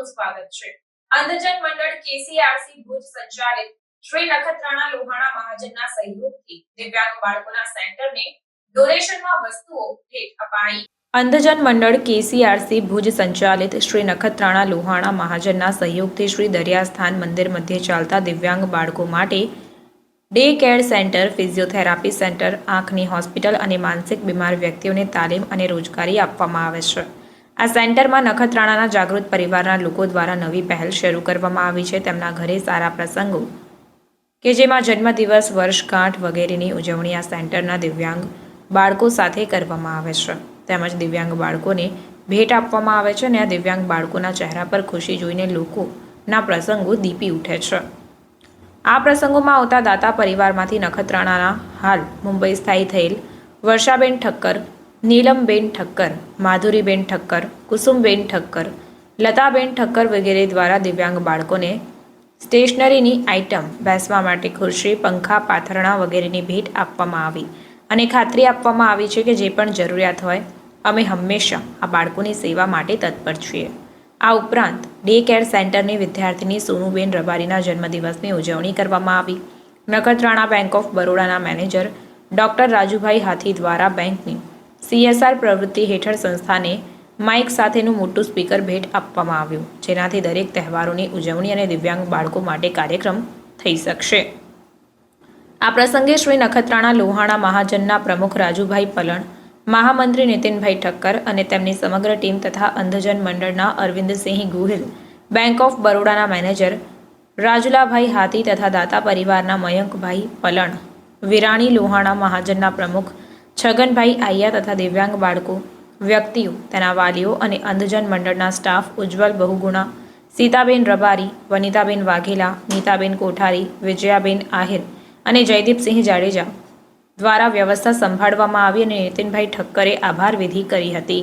આપનું સ્વાગત છે. અંધજન મંડળ કેસીઆરસી ભુજ સંચાલિત શ્રી નખત્રાણા લોહાણા મહાજનના સહયોગથી દિવ્યાંગ બાળકોના સેન્ટરને ડોનેશનમાં વસ્તુઓ ભેટ અપાઈ. અંધજન મંડળ કેસીઆરસી ભુજ સંચાલિત શ્રી નખત્રાણા લોહાણા મહાજનના સહયોગથી શ્રી દરિયાસ્થાન મંદિર મધ્યે ચાલતા દિવ્યાંગ બાળકો માટે day care centre, physiotherapy centre, આંખની હોસ્પિટલ અને માનસિક બીમાર વ્યક્તિઓને તાલીમ અને રોજગારી આપવામાં આવે છે. આ સેન્ટરમાં નખત્રાણાના જાગૃત પરિવારના લોકો દ્વારા નવી પહેલ શરૂ કરવામાં આવી છે. તેમના ઘરે સારા પ્રસંગો કે જેમાં જન્મદિવસ, વર્ષગાંઠ વગેરેની ઉજવણી આ સેન્ટરના દિવ્યાંગ બાળકો સાથે કરવામાં આવે છે. તેમજ દિવ્યાંગ બાળકોને ભેટ આપવામાં આવે છે અને આ દિવ્યાંગ બાળકોના ચહેરા પર ખુશી જોઈને લોકોના પ્રસંગો દીપી ઉઠે છે. આ પ્રસંગોમાં આવતા દાતા પરિવારમાંથી નખત્રાણાના હાલ મુંબઈ સ્થાયી થયેલ વર્ષાબેન ઠક્કર નીલમબેન ઠક્કર, માધુરીબેન ઠક્કર, કુસુમબેન ઠક્કર, લતાબેન ઠક્કર વગેરે દ્વારા દિવ્યાંગ બાળકોને સ્ટેશનરીની આઇટમ બેસવા માટે ખુરશી, પંખા, પાથરણા વગેરેની ભેટ આપવામાં આવી. અને ખાતરી આપવામાં આવી છે કે જે પણ જરૂરિયાત હોય, અમે હંમેશા આ બાળકોની સેવા માટે તત્પર છીએ. આ ઉપરાંત, ડે કેર સેન્ટરની વિદ્યાર્થીની સોનુબેન રબારીના જન્મદિવસની ઉજવણી કરવામાં આવી. નખત્રાણા બેંક ઓફ બરોડાના મેનેજર ડૉક્ટર રાજુભાઈ હાથી દ્વારા બેંકની સીએસઆર પ્રવૃત્તિ હેઠળ સંસ્થાને માઇક સાથેનું મોટું સ્પીકર ભેટ આપવામાં આવ્યું, જેનાથી દરેક તહેવારોની ઉજવણી અને દિવ્યાંગ બાળકો માટે કાર્યક્રમ થઈ શકશે. આ પ્રસંગે શ્રી નખત્રાણા લોહાણા મહાજનના પ્રમુખ રાજુભાઈ પલણ, મહામંત્રી નીતિનભાઈ ઠક્કર અને તેમની સમગ્ર ટીમ તથા અંધજન મંડળના અરવિંદસિંહ ગોહિલ, બેંક ઓફ બરોડાના મેનેજર રાજુલાભાઈ હાથી તથા દાતા પરિવારના મયંકભાઈ પલણ, વિરાણી લોહાણા મહાજનના પ્રમુખ છગનભાઈ આయ్યા તથા દિવ્યાંગ બાળકો, વ્યક્તિઓ, તેના વાલીઓ અને અંધજન મંડળના સ્ટાફ ઉજ્જવલ બહુગુણા, સીતાબેન રબારી, વનિતાબેન વાઘેલા, નીતાબેન કોઠારી, વિજયાબેન આહિર અને જયદીપસિંહ જાડેજા દ્વારા વ્યવસ્થા સંભાળવામાં આવી અને નીતિનભાઈ ઠક્કરે આભાર વિધિ કરી હતી.